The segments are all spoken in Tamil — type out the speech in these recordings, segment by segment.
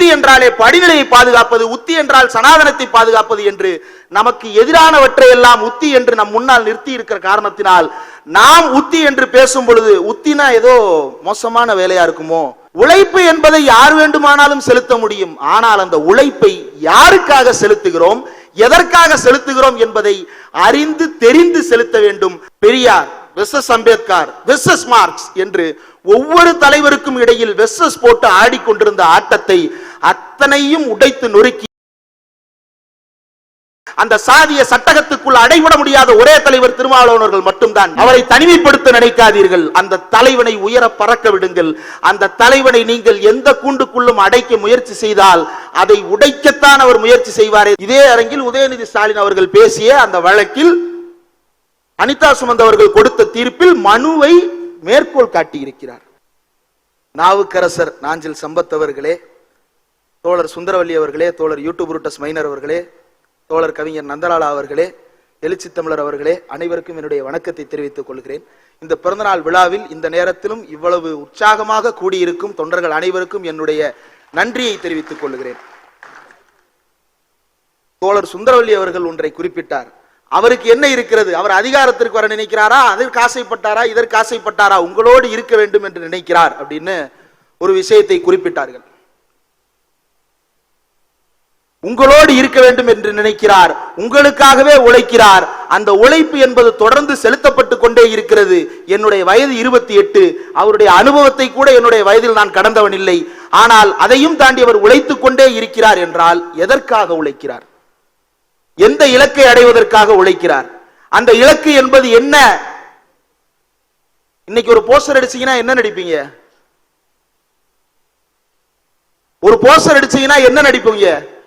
உத்தி என்றாலே படிநிலையை பாதுகாப்பது உத்தி என்றால் சனாதனத்தை பாதுகாப்பது என்று நமக்கு எதிரானவற்றை எல்லாம் உத்தி என்று நம் முன்னால் நிறுத்தி இருக்கிற காரணத்தினால் நாம் உத்தி என்று பேசும் பொழுது உத்தினா ஏதோ மோசமான வேலையா இருக்குமோ? உழைப்பு என்பதை யார் வேண்டுமானாலும் செலுத்த முடியும். ஆனால் அந்த உழைப்பை யாருக்காக செலுத்துகிறோம்? எதற்காக செலுத்துகிறோம் என்பதை அறிந்து தெரிந்து செலுத்த வேண்டும். Periyar versus Ambedkar versus Marx என்று ஒவ்வொரு தலைவருக்கும் இடையில் வெசஸ் போட்டு ஆடிக்கொண்டிருந்த ஆட்டத்தை அத்தனையும் உடைத்து நொறுக்கி அந்த சாதிய சட்டகத்துக்குள் அடைபட முடியாத ஒரே தலைவர் திருமாவளவனர்கள் மட்டும்தான். அவரை தனிமைப்படுத்த நினைக்காதீர்கள். அந்த தலைவனை உயர பறக்க விடுங்கள். அந்த தலைவனை நீங்கள் எந்த கூண்டுக்குள்ளும் அடைக்க முயற்சி செய்தால் அதை உடைக்கத்தான் அவர் முயற்சி செய்வாரே. இதே அரங்கில் உதயநிதி ஸ்டாலின் அவர்கள் பேசிய அந்த வழக்கில் அனிதா சுமந்த் அவர்கள் கொடுத்த தீர்ப்பில் மனுவை மேற்கோள் காட்டியிருக்கிறார். நாவுக்கரசர் நாஞ்சில் சம்பத் அவர்களே தோழர் சுந்தரவல்லி அவர்களே தோழர் யூடியூப் ரூட்டஸ் மைனர் அவர்களே தோழர் கவிஞர் நந்தலாலா அவர்களே எழுச்சி தமிழர் அவர்களே அனைவருக்கும் என்னுடைய வணக்கத்தை தெரிவித்துக் கொள்கிறேன். இந்த பிறந்தநாள் விழாவில் இந்த நேரத்திலும் இவ்வளவு உற்சாகமாக கூடியிருக்கும் தொண்டர்கள் அனைவருக்கும் என்னுடைய நன்றியை தெரிவித்துக் கொள்கிறேன். தோழர் சுந்தரவல்லி அவர்கள் ஒன்றை குறிப்பிட்டார். அவருக்கு என்ன இருக்கிறது? அவர் அதிகாரத்திற்கு வர நினைக்கிறாரா? அதற்கு ஆசைப்பட்டாரா இதற்கு ஆசைப்பட்டாரா? உங்களோடு இருக்க வேண்டும் என்று நினைக்கிறார் அப்படின்னு ஒரு விஷயத்தை குறிப்பிட்டார்கள். உங்களோடு இருக்க வேண்டும் என்று நினைக்கிறார் உங்களுக்காகவே உழைக்கிறார். அந்த உழைப்பு என்பது தொடர்ந்து செலுத்தப்பட்டு கொண்டே இருக்கிறது. என்னுடைய வயது இருபத்தி எட்டு. அவருடைய அனுபவத்தை கூட என்னுடைய வயதில் நான் கடந்தவன் இல்லை ஆனால் அதையும் தாண்டி அவர் உழைத்துக் கொண்டே இருக்கிறார் என்றால் எதற்காக உழைக்கிறார்? எந்த இலக்கை அடைவதற்காக உழைக்கிறார்? அந்த இலக்கு என்பது என்ன? இன்னைக்கு ஒரு போஸ்டர் அடிச்சீங்கன்னா என்ன நடிப்பீங்க? ஒரு போஸ்டர் அடிச்சீங்கன்னா என்ன நடிப்பீங்க?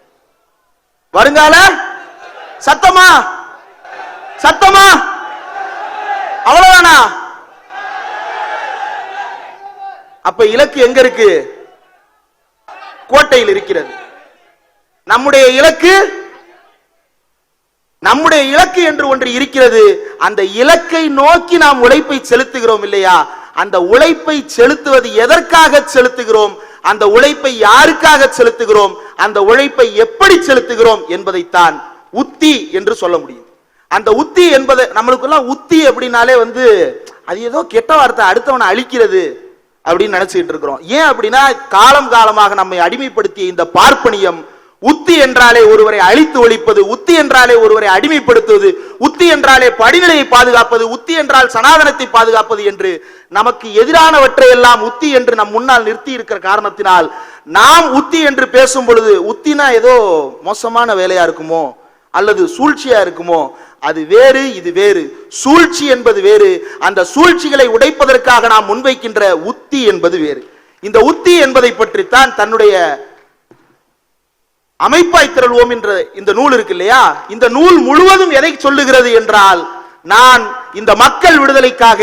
வருங்கால? சத்தமா? சத்தமா? அவ்வளவுதானா? அப்ப இலக்கு எங்க இருக்கு? கோட்டையில் இருக்கிறது. நம்முடைய இலக்கு நம்முடைய இலக்கு என்று ஒன்று இருக்கிறது. அந்த இலக்கை நோக்கி நாம் உழைப்பை செலுத்துகிறோம் இல்லையா? அந்த உழைப்பை செலுத்துவது எதற்காக செலுத்துகிறோம்? அந்த உழைப்பை யாருக்காக செலுத்துகிறோம்? அந்த உழைப்பை எப்படி செலுத்துகிறோம் என்பதைத்தான் உத்தி என்று சொல்ல முடியும். அந்த உத்தி என்பது நம்மளுக்குலாம் உத்தி அப்படின்னாலே வந்து அது ஏதோ கெட்ட வார்த்தை அடுத்தவனை அழிக்கிறது அப்படின்னு நினைச்சுக்கிட்டு இருக்கிறோம். ஏன் அப்படின்னா காலம் காலமாக நம்மை அடிமைப்படுத்திய இந்த பார்ப்பனியம் உத்தி என்றாலே ஒருவரை அழித்து ஒழிப்பது உத்தி என்றாலே ஒருவரை அடிமைப்படுத்துவது உத்தி என்றாலே படிநிலையை பாதுகாப்பது உத்தி என்றால் சனாதனத்தை பாதுகாப்பது என்று நமக்கு எதிரானவற்றை எல்லாம் உத்தி என்று நம் முன்னால் நிறுத்தி இருக்கிற காரணத்தினால் நாம் உத்தி என்று பேசும் பொழுது உத்தினா ஏதோ மோசமான வேலையா இருக்குமோ? அல்லது சூழ்ச்சியா இருக்குமோ? அது வேறு இது வேறு. சூழ்ச்சி என்பது வேறு. அந்த சூழ்ச்சிகளை உடைப்பதற்காக நாம் முன்வைக்கின்ற உத்தி என்பது வேறு. இந்த உத்தி என்பதை பற்றித்தான் தன்னுடைய அமைப்பாய் திரள்வோம் என்ற இந்த நூல் இருக்கு இல்லையா? இந்த நூல் முழுவதும் எதை சொல்லுகிறது என்றால் நான் இந்த மக்கள் விடுதலைக்காக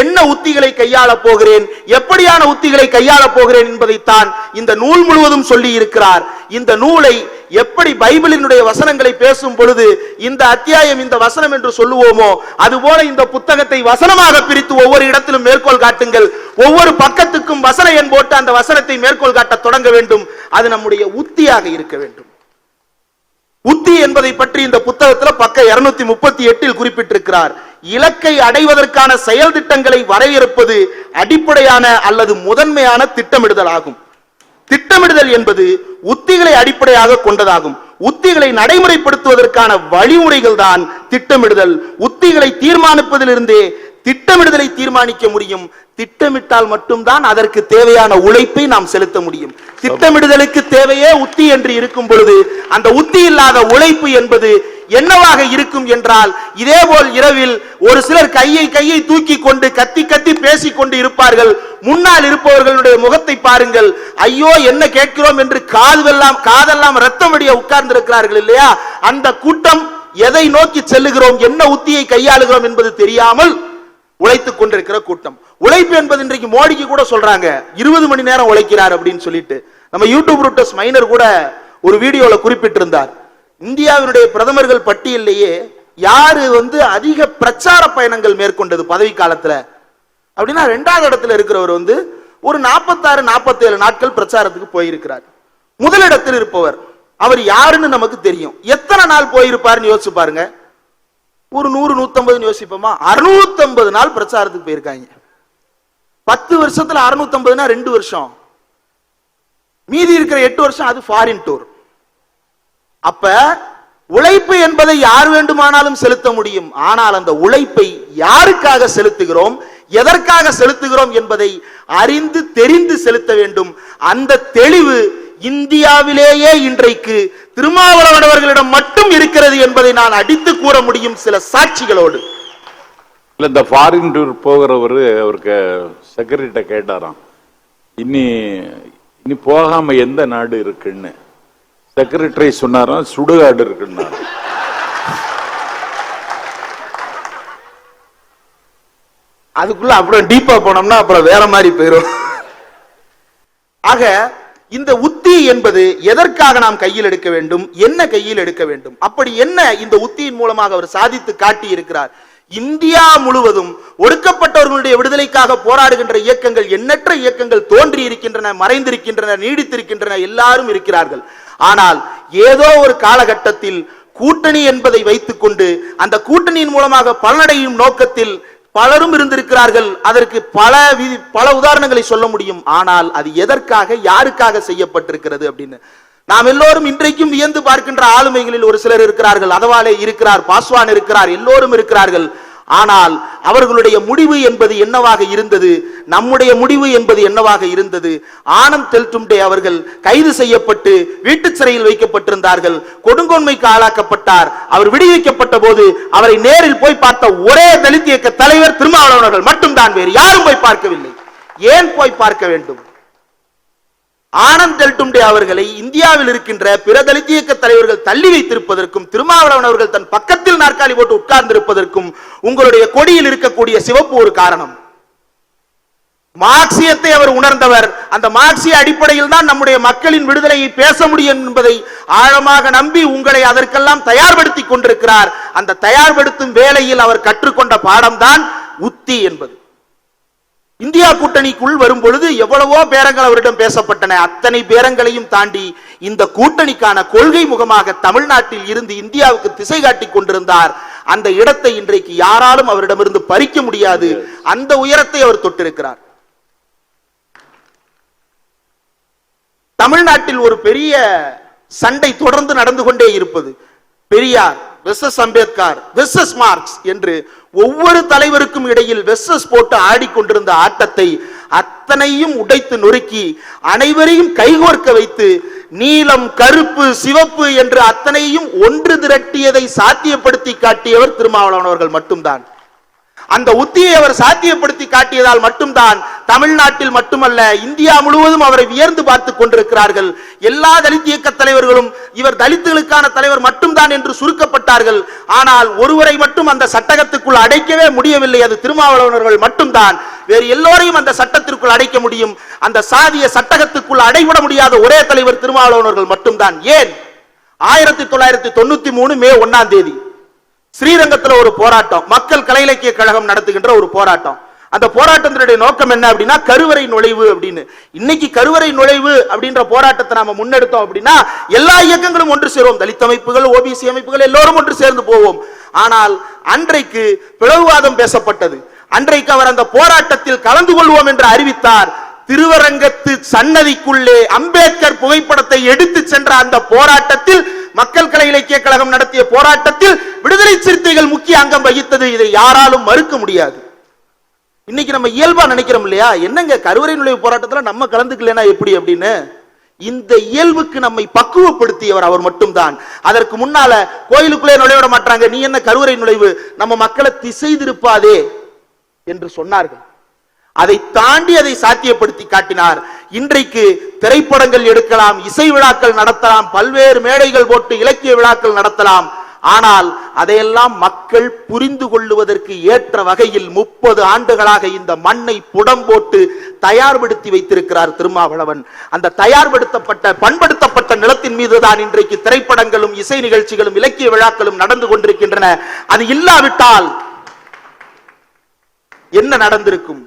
என்ன உத்திகளை கையாள போகிறேன்? எப்படியான உத்திகளை கையாள போகிறேன் என்பதைத்தான் இந்த நூல் முழுவதும் சொல்லி இருக்கிறார். இந்த நூலை எப்படி பைபிளினுடைய வசனங்களை பேசும் பொழுது இந்த அத்தியாயம் இந்த வசனம் என்று சொல்லுவோமோ அதுபோல இந்த புத்தகத்தை வசனமாக பிரித்து ஒவ்வொரு இடத்திலும் மேற்கோள் காட்டுங்கள். ஒவ்வொரு பக்கத்துக்கும் வசன எண் போட்டு அந்த வசனத்தை மேற்கோள் காட்ட தொடங்க வேண்டும். அது நம்முடைய உத்தியாக இருக்க வேண்டும். உத்தி என்பதை பற்றி இந்த புத்தகத்துல பக்க இருநூத்தி முப்பத்தி எட்டில் குறிப்பிட்டிருக்கிறார். இலக்கை அடைவதற்கான செயல் திட்டங்களை வரையறுப்பது அடிப்படையான அல்லது முதன்மையான திட்டமிடுதல் ஆகும். திட்டமிடுதல் என்பது உத்திகளை அடிப்படையாக கொண்டதாகும். உத்திகளை நடைமுறைப்படுத்துவதற்கான வழிமுறைகள் தான் திட்டமிடுதல். உத்திகளை தீர்மானிப்பதிலிருந்தே திட்டமிடுதலை தீர்மானிக்க முடியும். திட்டமிட்டால் மட்டும்தான் அதற்கு தேவையான உழைப்பை நாம் செலுத்த முடியும். திட்டமிடுதலுக்கு தேவையே உத்தி என்று இருக்கும் பொழுது அந்த உத்தி இல்லாத உழைப்பு என்பது என்னவாக இருக்கும் என்றால் இதேபோல் இரவில் ஒரு சிலர் கையை கையை தூக்கி கொண்டு கத்தி கத்தி பேசிக் கொண்டு இருப்பார்கள். முன்னால் இருப்பவர்களுடைய முகத்தை பாருங்கள். ஐயோ என்ன கேட்கிறோம் என்று காதுவெல்லாம் காதெல்லாம் ரத்தம் வடிய உட்கார்ந்திருக்கிறார்கள் இல்லையா? அந்த கூட்டம் எதை நோக்கி செல்லுகிறோம்? என்ன உத்தியை கையாளுகிறோம் என்பது தெரியாமல் உழைத்துக் கொண்டிருக்கிற கூட்டம். உழைப்பு என்பது இன்றைக்கு மோடிக்கு கூட சொல்றாங்க. இருபது மணி நேரம் உழைக்கிறார் அப்படின்னு சொல்லிட்டு. நம்ம யூடியூப் ரூட்டஸ் மைனர் கூட ஒரு வீடியோல குறிப்பிட்டிருந்தார். இந்தியாவினுடைய பிரதமர்கள் பட்டியலிலேயே யாரு வந்து அதிக பிரச்சார பயணங்கள் மேற்கொண்டது பதவி காலத்துல அப்படின்னா ரெண்டாவது இடத்துல இருக்கிறவர் வந்து ஒரு நாற்பத்தாறு நாற்பத்தேழு நாட்கள் பிரச்சாரத்துக்கு போயிருக்கிறார். முதலிடத்தில் இருப்பவர். அவர் யாருன்னு நமக்கு தெரியும். எத்தனை நாள் போயிருப்பாருன்னு யோசிச்சு பாருங்க. ஒரு நூறு நூத்தம்பதுன்னு யோசிப்போமா? அறுநூத்தம்பது நாள் பிரச்சாரத்துக்கு போயிருக்காங்க. பத்து வருஷத்துல அறுநூத்தம்பதுனா ரெண்டு வருஷம். மீதி இருக்கிற எட்டு வருஷம் அது ஃபாரின் டூர் அப்ப உழைப்பு என்பதை யார் வேண்டுமானாலும் செலுத்த முடியும். ஆனால் அந்த உழைப்பை யாருக்காக செலுத்துகிறோம்? எதற்காக செலுத்துகிறோம் என்பதை அறிந்து தெரிந்து செலுத்த வேண்டும். அந்த தெளிவு இந்தியாவிலேயே இன்றைக்கு திருமாவளவன் அவர்களிடம் மட்டும் இருக்கிறது என்பதை நான் அடித்து கூற முடியும் சில சாட்சிகளோடு. இல்ல இந்த ஃபாரின் டூர் போகிறவர் அவருக்கு செக்ரட்டரிட்ட கேட்டாராம். இனி இனி போகாம எந்த நாடு இருக்குன்னு? செக்ரட்டரி சொன்னாராம் சுடுகாடு இருக்குன்னா அதுக்குள்ள அப்புறம் டீப்பா போனோம்னா அப்புறம் வேற மாதிரி போயிரும். ஆக இந்த உத்தி என்பது எதற்காக நாம் கையில் எடுக்க வேண்டும்? என்ன கையில் எடுக்க வேண்டும்? அப்படி என்ன இந்த உத்தியின் மூலமாக அவர் சாதித்து காட்டி இருக்கிறார் இந்தியா முழுவதும் ஒடுக்கப்பட்டவர்களுடைய விடுதலைக்காக போராடுகின்ற இயக்கங்கள் எண்ணற்ற இயக்கங்கள் தோன்றி இருக்கின்றன மறைந்திருக்கின்றன நீடித்திருக்கின்றன எல்லாரும் இருக்கிறார்கள். ஆனால் ஏதோ ஒரு காலகட்டத்தில் கூட்டணி என்பதை வைத்துக்கொண்டு அந்த கூட்டணியின் மூலமாக பலனடையும் நோக்கத்தில் பலரும் இருந்திருக்கிறார்கள். அதற்கு பல விதி பல உதாரணங்களை சொல்ல முடியும். ஆனால் அது எதற்காக யாருக்காக செய்யப்பட்டிருக்கிறது அப்படின்னு. நாம் எல்லோரும் இன்றைக்கும் வியந்து பார்க்கின்ற ஆளுமைகளில் ஒரு சிலர் இருக்கிறார்கள். அதவாலே இருக்கிறார் பாஸ்வான் இருக்கிறார் எல்லோரும் இருக்கிறார்கள். ஆனால் அவர்களுடைய முடிவு என்பது என்னவாக இருந்தது? நம்முடைய முடிவு என்பது என்னவாக இருந்தது? ஆனந்த் தெல்டும்டே அவர்கள் கைது செய்யப்பட்டு வீட்டுச் சிறையில் வைக்கப்பட்டிருந்தார்கள். கொடுங்கோன்மைக்கு ஆளாக்கப்பட்டார். அவர் விடுவிக்கப்பட்ட போது அவரை நேரில் போய் பார்த்த ஒரே தலித் இயக்க தலைவர் திருமாவளவன் அவர்கள் மட்டும்தான் வேறு யாரும் போய் பார்க்கவில்லை. ஏன் போய் பார்க்க வேண்டும்? ஆனந்த் டெல்டும்டே அவர்களை இந்தியாவில் இருக்கின்ற பிற தலித் இயக்க தலைவர்கள் தள்ளி வைத்திருப்பதற்கும் திருமாவளவன் அவர்கள் தன் பக்கத்தில் நாற்காலி போட்டு உட்கார்ந்திருப்பதற்கும் உங்களுடைய கொடியில் இருக்கக்கூடிய சிவப்பு ஒரு காரணம். மார்க்சியத்தை அவர் உணர்ந்தவர். அந்த மார்க்சிய அடிப்படையில் தான் நம்முடைய மக்களின் விடுதலையை பேச முடியும் என்பதை ஆழமாக நம்பி உங்களை அதற்கெல்லாம் தயார்படுத்தி கொண்டிருக்கிறார். அந்த தயார்படுத்தும் வேளையில் அவர் கற்றுக்கொண்ட பாடம்தான் உத்தி என்பது. இந்தியா கூட்டணிக்குள் வரும் பொழுது எவ்வளவோ பேரங்கள் அவரிடம் பேசப்பட்டன. அத்தனை பேரங்களையும் தாண்டி இந்த கூட்டணிக்கான கொள்கை முகமாக தமிழ்நாட்டில் இருந்து இந்தியாவுக்கு திசை காட்டி கொண்டிருந்தார். அந்த இடத்தை இன்றைக்கு யாராலும் அவரிடமிருந்து பறிக்க முடியாது. அந்த உயரத்தை அவர் தொட்டிருக்கிறார். தமிழ்நாட்டில் ஒரு பெரிய சண்டை தொடர்ந்து நடந்து கொண்டே இருப்பது. Periyar versus Ambedkar versus Marx என்று ஒவ்வொரு தலைவருக்கும் இடையில் வெஸ்எஸ் போட்டு ஆடிக்கொண்டிருந்த ஆட்டத்தை அத்தனையும் உடைத்து நொறுக்கி அனைவரையும் கைகோர்க்க வைத்து நீலம் கருப்பு சிவப்பு என்று அத்தனையும் ஒன்று திரட்டியதை சாத்தியப்படுத்தி காட்டியவர் திருமாவளவன் அவர்கள் மட்டும்தான். அந்த உத்தியை அவர் சாத்தியப்படுத்தி காட்டியதால் மட்டும்தான் தமிழ்நாட்டில் மட்டுமல்ல இந்தியா முழுவதும் அவரை வியர்ந்து பார்த்து கொண்டிருக்கிறார்கள். எல்லா தலித் இயக்க தலைவர்களும் இவர் தலித்துகளுக்கான தலைவர் மட்டும்தான் என்று சுருக்கப்பட்டார்கள். ஆனால் ஒருவரை மட்டும் அந்த சட்டகத்துக்குள் அடைக்கவே முடியவில்லை. அது திருமாவளவனர்கள் மட்டும்தான். வேறு எல்லோரையும் அந்த சட்டத்திற்குள் அடைக்க முடியும். அந்த சாதிய சட்டகத்துக்குள் அடைபட முடியாத ஒரே தலைவர் திருமாவளவனர்கள் மட்டும்தான். ஏன்? ஆயிரத்தி தொள்ளாயிரத்தி தொண்ணூத்தி மூணு மே ஒன்னாம் தேதி. ஸ்ரீரங்கத்துல ஒரு போராட்டம் மக்கள் கலை இலக்கிய கழகம் நடத்துகின்ற ஒரு போராட்டம். அந்த போராட்டத்தினுடைய நோக்கம் என்ன அப்படின்னா கருவறை நுழைவு அப்படின்னு. இன்னைக்கு கருவறை நுழைவு அப்படின்ற போராட்டத்தை நாம முன்னெடுத்தோம் அப்படின்னா எல்லா இயக்கங்களும் ஒன்று சேருவோம் தலித் அமைப்புகள் ஓபிசி அமைப்புகள் எல்லோரும் ஒன்று சேர்ந்து போவோம். ஆனால் அன்றைக்கு பிளவுவாதம் பேசப்பட்டது. அன்றைக்கு அவர் அந்த போராட்டத்தில் கலந்து கொள்வோம் என்று அறிவித்தார். திருவரங்கத்து சன்னதிக்குள்ளே அம்பேத்கர் புகைப்படத்தை எடுத்து சென்ற அந்த போராட்டத்தில் மக்கள் கலை இலக்கிய கழகம் நடத்திய போராட்டத்தில் விடுதலை சிறுத்தைகள் முக்கிய அங்கம் வகித்தது. இதை யாராலும் மறுக்க முடியாது. இன்னைக்கு நம்ம இயல்பா நினைக்கிறோம் இல்லையா? என்னங்க கருவறை நுழைவு போராட்டத்துல நம்ம கலந்துக்கலனா எப்படி அப்படின்னு? இந்த இயல்புக்கு நம்மை பக்குவப்படுத்தியவர் அவர் மட்டும்தான். அதற்கு முன்னால கோயிலுக்குள்ளே நுழைவிட மாட்டாங்க. நீ என்ன கருவறை நுழைவு? நம்ம மக்களை திசை திருப்பாதே என்று சொன்னார்கள். அதை தாண்டி அதை சாத்தியப்படுத்தி காட்டினார். இன்றைக்கு திரைப்படங்கள் எடுக்கலாம் இசை விழாக்கள் நடத்தலாம் பல்வேறு மேடைகள் போட்டு இலக்கிய விழாக்கள் நடத்தலாம். ஆனால் அதையெல்லாம் மக்கள் புரிந்து கொள்ளுவதற்கு ஏற்ற வகையில் முப்பது ஆண்டுகளாக இந்த மண்ணை புடம் போட்டு தயார்படுத்தி வைத்திருக்கிறார் திருமாவளவன். அந்த தயார்படுத்தப்பட்ட பண்படுத்தப்பட்ட நிலத்தின் மீதுதான் இன்றைக்கு திரைப்படங்களும் இசை நிகழ்ச்சிகளும் இலக்கிய விழாக்களும் நடந்து கொண்டிருக்கின்றன. அது இல்லாவிட்டால் என்ன நடந்திருக்கும்?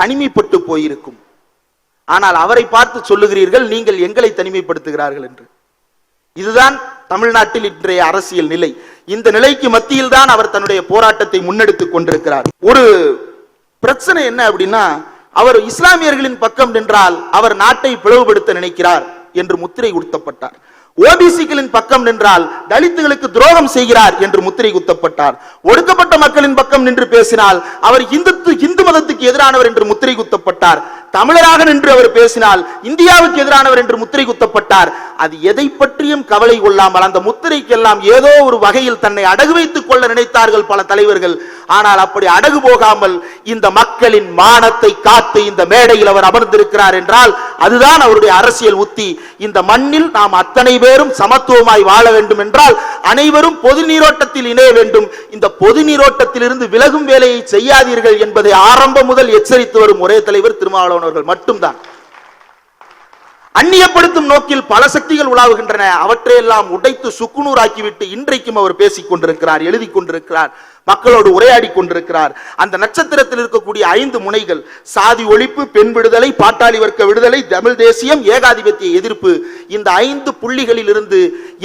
தனிமைப்பட்டு போயிருக்கும். ஆனால் அவரை பார்த்து சொல்லுகிறீர்கள் நீங்கள் எங்களை தனிமைப்படுத்துகிறார்கள் என்று. இதுதான் தமிழ்நாட்டில் இன்றைய அரசியல் நிலை. இந்த நிலைக்கு மத்தியில் தான் அவர் தன்னுடைய போராட்டத்தை முன்னெடுத்துக் கொண்டிருக்கிறார். ஒரு பிரச்சனை என்ன அப்படின்னா அவர் இஸ்லாமியர்களின் பக்கம் நின்றால் அவர் நாட்டை பிளவுபடுத்த நினைக்கிறார் என்று முத்திரை குத்தப்பட்டார் ஓபிசிகளின் பக்கம் நின்றால் தலித்துகளுக்கு துரோகம் செய்கிறார் என்று முத்திரை குத்தப்பட்டார். ஒடுக்கப்பட்ட மக்களின் பக்கம் நின்று பேசினால் அவர் இந்து இந்து மதத்துக்கு எதிரானவர் என்று முத்திரை குத்தப்பட்டார். தமிழராக நின்று அவர் பேசினால் இந்தியாவுக்கு எதிரானவர் என்று முத்திரை குத்தப்பட்டார். அது எதை பற்றியும் கவலை கொள்ளாமல் அந்த முத்திரைக்கெல்லாம் ஏதோ ஒரு வகையில் தன்னை அடகு வைத்துக் கொள்ள நினைத்தார்கள் பல தலைவர்கள். ஆனால் அப்படி அடகு போகாமல் இந்த மக்களின் மானத்தை காத்து இந்த மேடையில் அவர் அமர்ந்திருக்கிறார் என்றால் அதுதான் அவருடைய அரசியல் உத்தி. இந்த மண்ணில் நாம் அத்தனை பேரும் சமத்துவமாய் வாழ வேண்டும் என்றால் அனைவரும் பொது நீரோட்டத்தில் இணைய வேண்டும். இந்த பொது நீரோட்டத்தில் இருந்து விலகும் வேலையை செய்யாதீர்கள் என்பதை ஆரம்பம் முதல் எச்சரித்து வரும் ஒரே தலைவர் திருமாவளவன் அவர்கள் மட்டும்தான். அந்நியப்படுத்தும் நோக்கில் பல சக்திகள் உலாவுகின்றன. அவற்றையெல்லாம் உடைத்து சுக்குநூறாக்கிவிட்டு இன்றைக்கும் அவர் பேசிக் கொண்டிருக்கிறார் எழுதி கொண்டிருக்கிறார் மக்களோடு உரையாடி கொண்டிருக்கிறார். அந்த நட்சத்திரத்தில் இருக்கக்கூடிய ஐந்து முனைகள் சாதி ஒழிப்பு பெண் விடுதலை பாட்டாளி வர்க்க விடுதலை தமிழ் தேசியம் ஏகாதிபத்திய எதிர்ப்பு இந்த ஐந்து புள்ளிகளில் இருந்து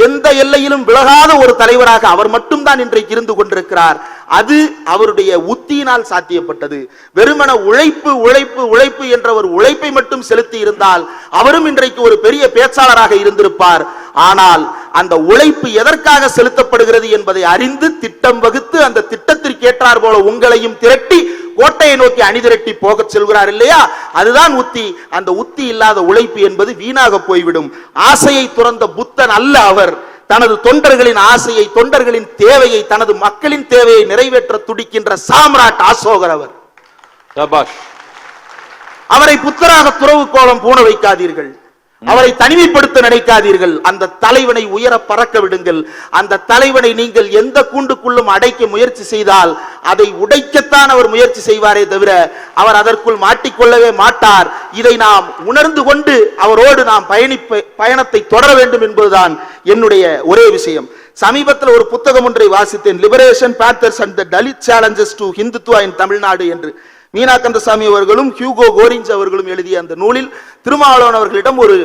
எந்த எல்லையிலும் விலகாத ஒரு தலைவராக அவர் மட்டும்தான் இன்றைக்கு இருந்து கொண்டிருக்கிறார். அது அவருடைய உத்தியினால் சாத்தியப்பட்டது. வெறுமன உழைப்பு உழைப்பு உழைப்பு என்ற ஒரு உழைப்பை மட்டும் செலுத்தி இருந்தால் அவரும் இன்றைக்கு ஒரு பெரிய பேச்சாளராக இருந்திருப்பார். ஆனால் அந்த உழைப்பு எதற்காக செலுத்தப்படுகிறது என்பதை அறிந்து திட்டம் வகுத்து அந்த திட்டத்திற்கு ஏற்றார் போல உங்களையும் திரட்டி கோட்டையை நோக்கி அணிதிரட்டி போகச் செல்கிறார் இல்லையா? அதுதான் உத்தி. அந்த உத்தி இல்லாத உழைப்பு என்பது வீணாக போய்விடும். ஆசையை துறந்த புத்தன் அல்ல அவர். தனது தொண்டர்களின் ஆசையை தொண்டர்களின் தேவையை தனது மக்களின் தேவையை நிறைவேற்ற துடிக்கின்ற சாம்ராட் அசோகர் அவர். அவரை புத்தராக துறவு கோலம் பூண வைக்காதீர்கள். அவரை தனிமைப்படுத்த நினைக்காதீர்கள். அந்த தலைவனை உயர பறக்க விடுங்கள். அந்த தலைவனை நீங்கள் எந்த கூண்டுக்குள்ளும் அடைக்க முயற்சி செய்தால் அதை உடைக்கத்தான் அவர் முயற்சி செய்வாரே தவிர அவர் அதற்குள் மாட்டிக்கொள்ளவே மாட்டார். இதை நாம் உணர்ந்து கொண்டு அவரோடு நாம் பயணிப்ப பயணத்தை தொடர வேண்டும் என்பதுதான் என்னுடைய ஒரே விஷயம். சமீபத்தில் ஒரு புத்தகம் ஒன்றை வாசித்தேன். Liberation panthers and the Dalit challenges to Hindutva in Tamil Nadu என்று. மீனா கந்தசாமி அவர்களும் ஹியூகோ கோரிஞ்ச் அவர்களும் எழுதிய அந்த நூலில் திருமாவளவன் அவர்களிடம் ஒரு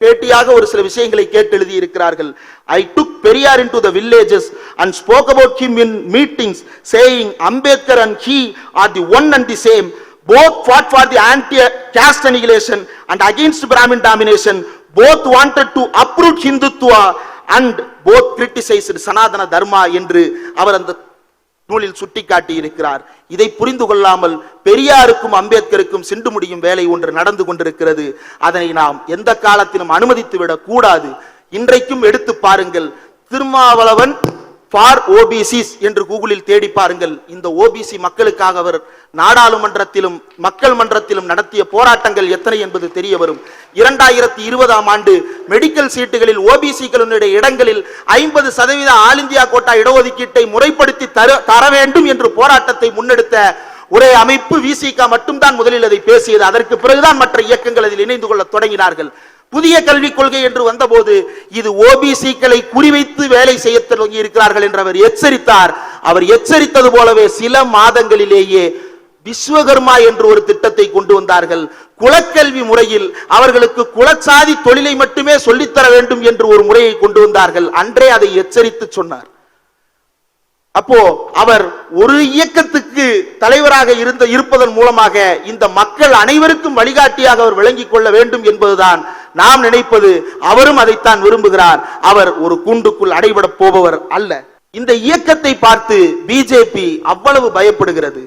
பேட்டியாக ஒரு சில விஷயங்களை கேட்டு எழுதி இருக்கிறார்கள் I took Periyar into the villages and spoke about him in meetings saying Ambedkar and he are the one and the same both fought for the anti caste annihilation and against Brahmin domination both wanted to uproot Hindutva and both criticised Sanatana Dharma என்று அவர் அந்த நூலில் சுட்டிக்காட்டி இருக்கிறார் இதை புரிந்து கொள்ளாமல் பெரியாருக்கும் அம்பேத்கருக்கும் சிண்டு முடியும் வேலை ஒன்று நடந்து கொண்டிருக்கிறது. அதனை நாம் எந்த காலத்திலும் அனுமதித்து விடக் கூடாது. இன்றைக்கும் எடுத்து பாருங்கள் திருமாவளவன் ஃபார் ஓபிசிஸ் என்று கூகுளில் தேடி பாருங்கள். இந்த ஓபிசி மக்களுக்காக அவர் நாடாளுமன்றத்திலும் மக்கள் மன்றத்திலும் நடத்திய போராட்டங்கள் எத்தனை என்பது தெரிய வரும். இரண்டாயிரத்தி இருபதாம் ஆண்டு மெடிக்கல் சீட்டுகளில் ஓபிசிகளுடைய இடங்களில் ஐம்பது சதவீத ஆல் இந்தியா கோட்டா இடஒதுக்கீட்டை முறைப்படுத்தி தர தர வேண்டும் என்று போராட்டத்தை முன்னெடுத்த ஒரே அமைப்பு விசிகா மட்டும்தான் முதலில் அதை பேசியது. அதற்கு பிறகுதான் மற்ற இயக்கங்கள் அதில் இணைந்து கொள்ள தொடங்கினார்கள். புதிய கல்விக் கொள்கை என்று வந்தபோது இது ஓபிசிக்களை குறிவைத்து வேலை செய்ய தொடங்கி இருக்கிறார்கள் என்று அவர் எச்சரித்தார். அவர் எச்சரித்தது போலவே சில மாதங்களிலேயே விஸ்வகர்மா என்று ஒரு திட்டத்தை கொண்டு வந்தார்கள். குலக்கல்வி முறையில் அவர்களுக்கு குலச்சாதி தொழிலை மட்டுமே சொல்லித்தர வேண்டும் என்று ஒரு முறையை கொண்டு வந்தார்கள். அன்றே அதை எச்சரித்து சொன்னார். அப்போ அவர் ஒரு இயக்கத்துக்கு தலைவராக இருந்த இருப்பதன் மூலமாக இந்த மக்கள் அனைவருக்கும் வழிகாட்டியாக அவர் விளங்கிக் கொள்ள வேண்டும் என்பதுதான் நாம் நினைப்பது அவரும் அதைத்தான் விரும்புகிறார். அவர் ஒரு கூண்டுக்குள் அடைபட போபவர் அல்ல. இந்த இயக்கத்தை பார்த்து பிஜேபி அவ்வளவு பயப்படுகிறது.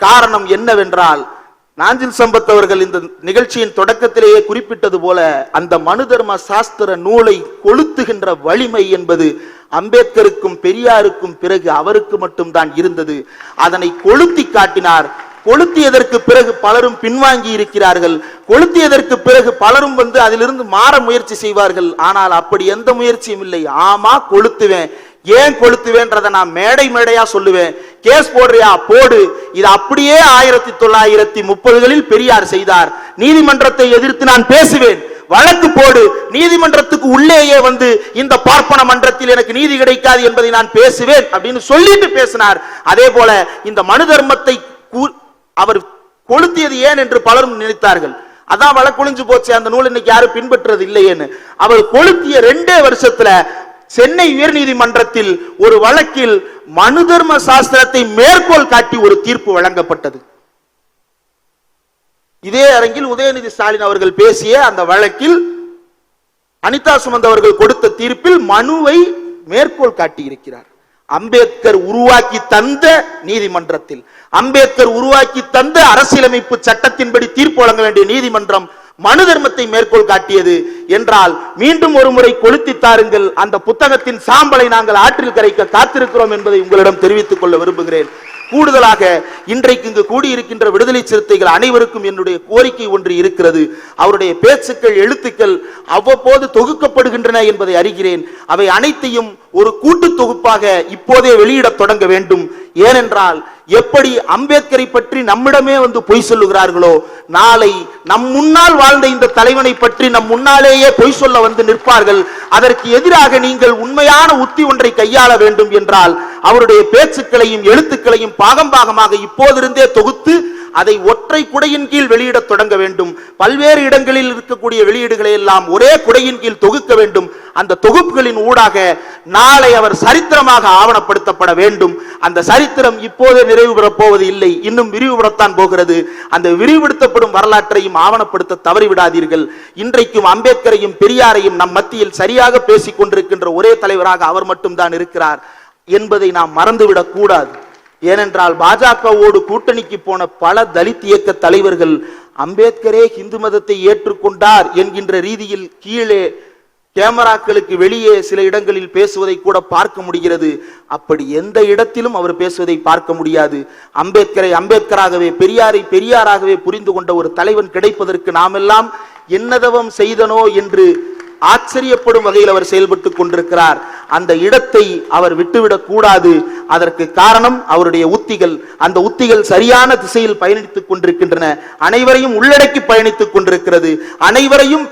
காரணம் என்னவென்றால் நாஞ்சில் சம்பத் அவர்கள் இந்த நிகழ்ச்சியின் தொடக்கத்திலேயே குறிப்பிட்டது போல அந்த மனு தர்ம சாஸ்திர நூலை கொளுத்துகின்ற வலிமை என்பது அம்பேத்கருக்கும் பெரியாருக்கும் பிறகு அவருக்கு மட்டும்தான் இருந்தது. அதனை கொளுத்தி காட்டினார் கொளுத்தியதற்கு பிறகு பலரும் பின்வாங்கி இருக்கிறார்கள். கொளுத்தியதற்கு பிறகு பலரும் வந்து அதிலிருந்து மாற முயற்சி செய்வார்கள். ஆனால் அப்படி எந்த முயற்சியும் இல்லை. ஆமா கொளுத்துவேன். ஏன் கொளுத்துவேன்றதை நான் மேடை மேடையா சொல்லுவேன். கேஸ் போடுறியா? போடு. இது அப்படியே ஆயிரத்தி தொள்ளாயிரத்தி முப்பதுகளில் பெரியார் செய்தார். நீதிமன்றத்தை எதிர்த்து நான் பேசுவேன். வழக்கு போடு. நீதிமன்றத்துக்கு உள்ளேயே வந்து இந்த பார்ப்பன மன்றத்தில் எனக்கு நீதி கிடைக்காது என்பதை நான் பேசுவேன் அப்படின்னு சொல்லிட்டு பேசினார். அதே போல இந்த மனு தர்மத்தை அவர் கொளுத்தியது ஏன் என்று பலரும் நினைத்தார்கள். அதான் வழக்குழிஞ்சு போச்சு அந்த நூல் இன்னைக்கு யாரும் பின்பற்றுறது இல்லையேன்னு. அவர் கொளுத்திய ரெண்டே வருஷத்துல சென்னை உயர்நீதிமன்றத்தில் ஒரு வழக்கில் மனு தர்ம சாஸ்திரத்தை மேற்கோள் காட்டி ஒரு தீர்ப்பு வழங்கப்பட்டது. இதே அரங்கில் உதயநிதி ஸ்டாலின் அவர்கள் பேசிய அந்த வழக்கில் அனிதா சுமந்த் அவர்கள் கொடுத்த தீர்ப்பில் மனுவை மேற்கோள் காட்டியிருக்கிறார். அம்பேத்கர் உருவாக்கி தந்த நீதிமன்றத்தில் அம்பேத்கர் உருவாக்கி தந்த அரசியலமைப்பு சட்டத்தின்படி தீர்ப்பு வழங்க வேண்டிய நீதிமன்றம் மனு தர்மத்தை மேற்கோள் காட்டியது என்றால் மீண்டும் ஒரு முறை கொளுத்தி தாருங்கள். அந்த புத்தகத்தின் சாம்பலை நாங்கள் ஆற்றில் கரைக்க காத்திருக்கிறோம் என்பதை உங்களிடம் தெரிவித்துக் கொள்ள விரும்புகிறேன். கூடுதலாக இன்றைக்கு இங்கு கூடியிருக்கின்ற விடுதலை சிறுத்தைகள் அனைவருக்கும் என்னுடைய கோரிக்கை ஒன்று இருக்கிறது. அவருடைய பேச்சுக்கள் எழுத்துக்கள் அவ்வப்போது தொகுக்கப்படுகின்றன என்பதை அறிகிறேன். அவை அனைத்தையும் ஒரு கூட்டு தொகுப்பாக இப்போதே வெளியிடத் தொடங்க வேண்டும். ஏனென்றால் எப்படி அம்பேத்கரை பற்றி நம்மிடமே வந்து பொய் சொல்லுகிறார்களோ நாளை நம் முன்னால் வாழ்ந்த இந்த தலைவனை பற்றி நம் முன்னாலேயே பொய் சொல்ல வந்து நிற்பார்கள். அதற்கு எதிராக நீங்கள் உண்மையான உத்தி ஒன்றை கையாள வேண்டும் என்றால் அவருடைய பேச்சுக்களையும் எழுத்துக்களையும் பாகம் பாகமாக இப்போதிருந்தே தொகுத்து அதை ஒற்றை குடையின் கீழ் வெளியிடத் தொடங்க வேண்டும். பல்வேறு இடங்களில் இருக்கக்கூடிய வெளியீடுகளை எல்லாம் ஒரே குடையின் கீழ் தொகுக்க வேண்டும். அந்த தொகுப்புகளின் ஊடாக நாளை அவர் சரித்திரமாக ஆவணப்படுத்தப்பட வேண்டும். அந்த சரித்திரம் இப்போதே நிறைவு பெறப் போவது இல்லை. இன்னும் விரிவுபடத்தான் போகிறது. அந்த விரிவுபடுத்தப்படும் வரலாற்றையும் ஆவணப்படுத்த தவறிவிடாதீர்கள். இன்றைக்கும் அம்பேத்கரையும் பெரியாரையும் நம் மத்தியில் சரியாக பேசிக் கொண்டிருக்கின்ற ஒரே தலைவராக அவர் மட்டும்தான் இருக்கிறார் என்பதை நாம் மறந்துவிடக் கூடாது. ஏனென்றால் பாஜகவோடு கூட்டணிக்கு போன பல தலித் இயக்க தலைவர்கள் அம்பேத்கரே இந்து மதத்தை ஏற்றுக்கொண்டார் என்கின்ற ரீதியில் கீழே கேமராக்களுக்கு வெளியே சில இடங்களில் பேசுவதை கூட பார்க்க முடிகிறது. அப்படி எந்த இடத்திலும் அவர் பேசுவதை பார்க்க முடியாது. அம்பேத்கரை அம்பேத்கராகவே பெரியாரை பெரியாராகவே புரிந்து கொண்ட ஒரு தலைவன் கிடைப்பதற்கு நாமெல்லாம் என்னதவம் செய்தனோ என்று ஆச்சரியப்படும் வகையில் அவர் செயல்பட்டு கொண்டிருக்கிறார். அந்த இடத்தை அவர் விட்டுவிடக் கூடாது. அதற்கு காரணம் அவருடைய உத்திகள். அந்த உத்திகள் சரியான திசையில் பயணித்துக் கொண்டிருக்கின்றன. அனைவரையும் உள்ளடக்கி பயணித்துக் கொண்டிருக்கிறது. அனைவரையும்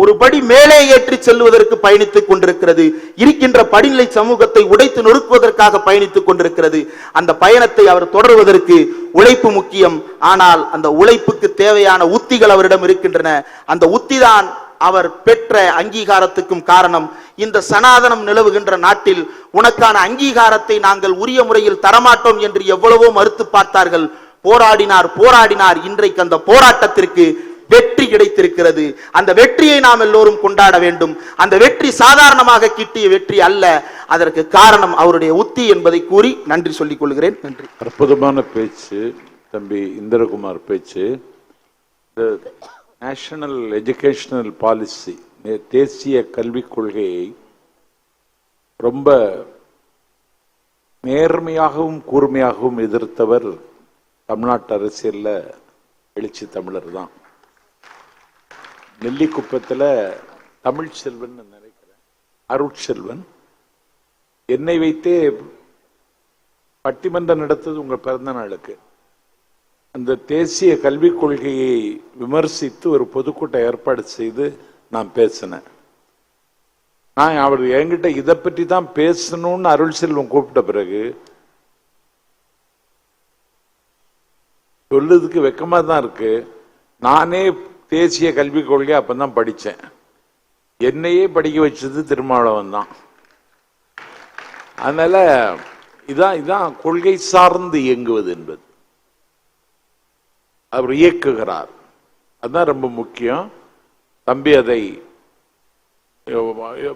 ஒரு படி மேலே ஏற்றி செல்வதற்கு பயணித்துக் கொண்டிருக்கிறது. இருக்கின்ற படிநிலை சமூகத்தை உடைத்து நொறுக்குவதற்காக பயணித்துக் கொண்டிருக்கிறது. அந்த பயணத்தை அவர் தொடர்வதற்கு உழைப்பு முக்கியம். ஆனால் அந்த உழைப்புக்கு தேவையான உத்திகள் அவரிடம் இருக்கின்றன. அந்த உத்திதான் அவர் பெற்ற அங்கீகாரத்துக்கும் காரணம். இந்த சனாதனம் நிலவுகின்ற நாட்டில் உனக்கான அங்கீகாரத்தை நாங்கள் உரிய முறையில் தரமாட்டோம் என்று எவ்வளவோ மறுத்து பார்த்தார்கள். போராடினார் போராடினார். இன்றைக்கு அந்த போராட்டத்திற்கு வெற்றி கிடைத்திருக்கிறது. அந்த வெற்றியை நாம் எல்லோரும் கொண்டாட வேண்டும். அந்த வெற்றி சாதாரணமாக கிட்டிய வெற்றி அல்ல. அதற்கு காரணம் அவருடைய உத்தி என்பதை கூறி நன்றி சொல்லிக் கொள்கிறேன். நன்றி. அற்புதமான பேச்சு தம்பி இந்திரகுமார் பேச்சு. நேஷனல் எஜுகேஷனல் பாலிசி தேசிய கல்விக் கொள்கையை ரொம்ப நேர்மையாகவும் கூர்மையாகவும் எதிர்த்தவர் தமிழ்நாட்டு அரசியல்ல எழுச்சி தமிழர் தான். நெல்லிக்குப்பத்தில் தமிழ் செல்வன் நினைக்கிறேன். அருட்செல்வன். என்னை வைத்தே பட்டிமன்றம் நடத்தது உங்க பிறந்த நாளுக்கு. அந்த தேசிய கல்விக் கொள்கையை விமர்சித்து ஒரு பொதுக்கூட்டம் ஏற்பாடு செய்து நான் பேசினேன். நான் அவர் என்கிட்ட இதை பற்றி தான் பேசணும்னு அருள் செல்வம் கூப்பிட்ட பிறகு சொல்லுறதுக்கு வெக்கமாக தான் இருக்கு. நானே தேசிய கல்விக் கொள்கை அப்பதான் படிச்சேன். என்னையே படிக்க வச்சது திருமாவளவன் தான். அதனால இதான் இதான் கொள்கை சார்ந்து இயங்குவது என்பது. அவர் இயக்குகிறார். அதுதான் ரொம்ப முக்கியம். தம்பி அதை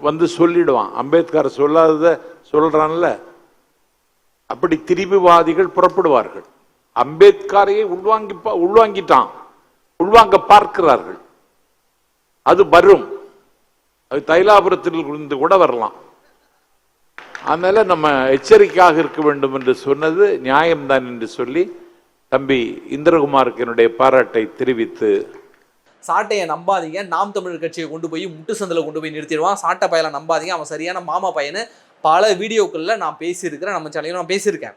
வந்து சொல்லிடுவான். அம்பேத்கர் சொல்லாதத சொல்றான்ல. அப்படி திரிபுவாதிகள் புறப்படுவார்கள். அம்பேத்கரையே உள்வாங்கி பா- உள்வாங்கிட்டான். உள்வாங்க பார்க்கிறார்கள். அது வரும். அது தைலாபுரத்தில் இருந்து கூட வரலாம். அதனால நம்ம எச்சரிக்கையாக இருக்க வேண்டும் என்று சொன்னது நியாயம்தான் என்று சொல்லி தம்பி இந்திரகுமாருக்கு என்னுடைய பாராட்டை தெரிவித்து சாட்டையை நம்பாதீங்க. நாம் தமிழர் கட்சியை கொண்டு போய் முட்டு சந்தில் கொண்டு போய் நிறுத்திடுவான். சாட்டை பயலை நம்பாதீங்க. அவன் சரியான மாமா பையனு பல வீடியோக்களில் நான் பேசியிருக்கிறேன். நம்ம சேனலில் நான் பேசியிருக்கேன்.